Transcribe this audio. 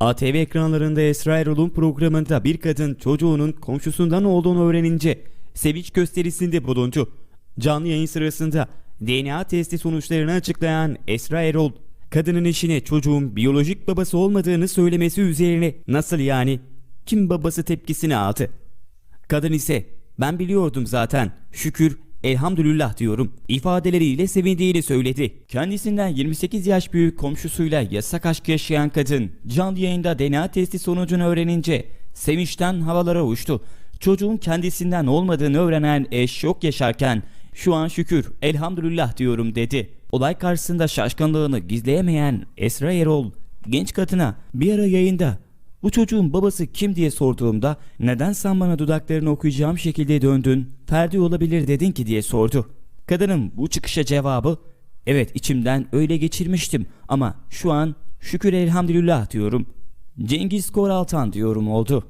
ATV ekranlarında Esra Erol'un programında bir kadın çocuğunun komşusundan olduğunu öğrenince sevinç gösterisinde bulundu. Canlı yayın sırasında DNA testi sonuçlarını açıklayan Esra Erol, kadının eşine çocuğun biyolojik babası olmadığını söylemesi üzerine nasıl yani kim babası tepkisini aldı. Kadın ise ben biliyordum zaten şükür elhamdülillah diyorum ifadeleriyle sevindiğini söyledi. Kendisinden 28 yaş büyük komşusuyla yasak aşk yaşayan kadın canlı yayında DNA testi sonucunu öğrenince sevinçten havalara uçtu. Çocuğun kendisinden olmadığını öğrenen eş şok yaşarken şu an şükür elhamdülillah diyorum dedi. Olay karşısında şaşkınlığını gizleyemeyen Esra Erol genç kadına bir ara yayında bu çocuğun babası kim diye sorduğumda neden sen bana dudaklarını okuyacağım şekilde döndün, Ferdi olabilir dedin ki diye sordu. Kadının bu çıkışa cevabı evet içimden öyle geçirmiştim ama şu an şükür elhamdülillah diyorum. Cengiz Koraltan diyorum oldu.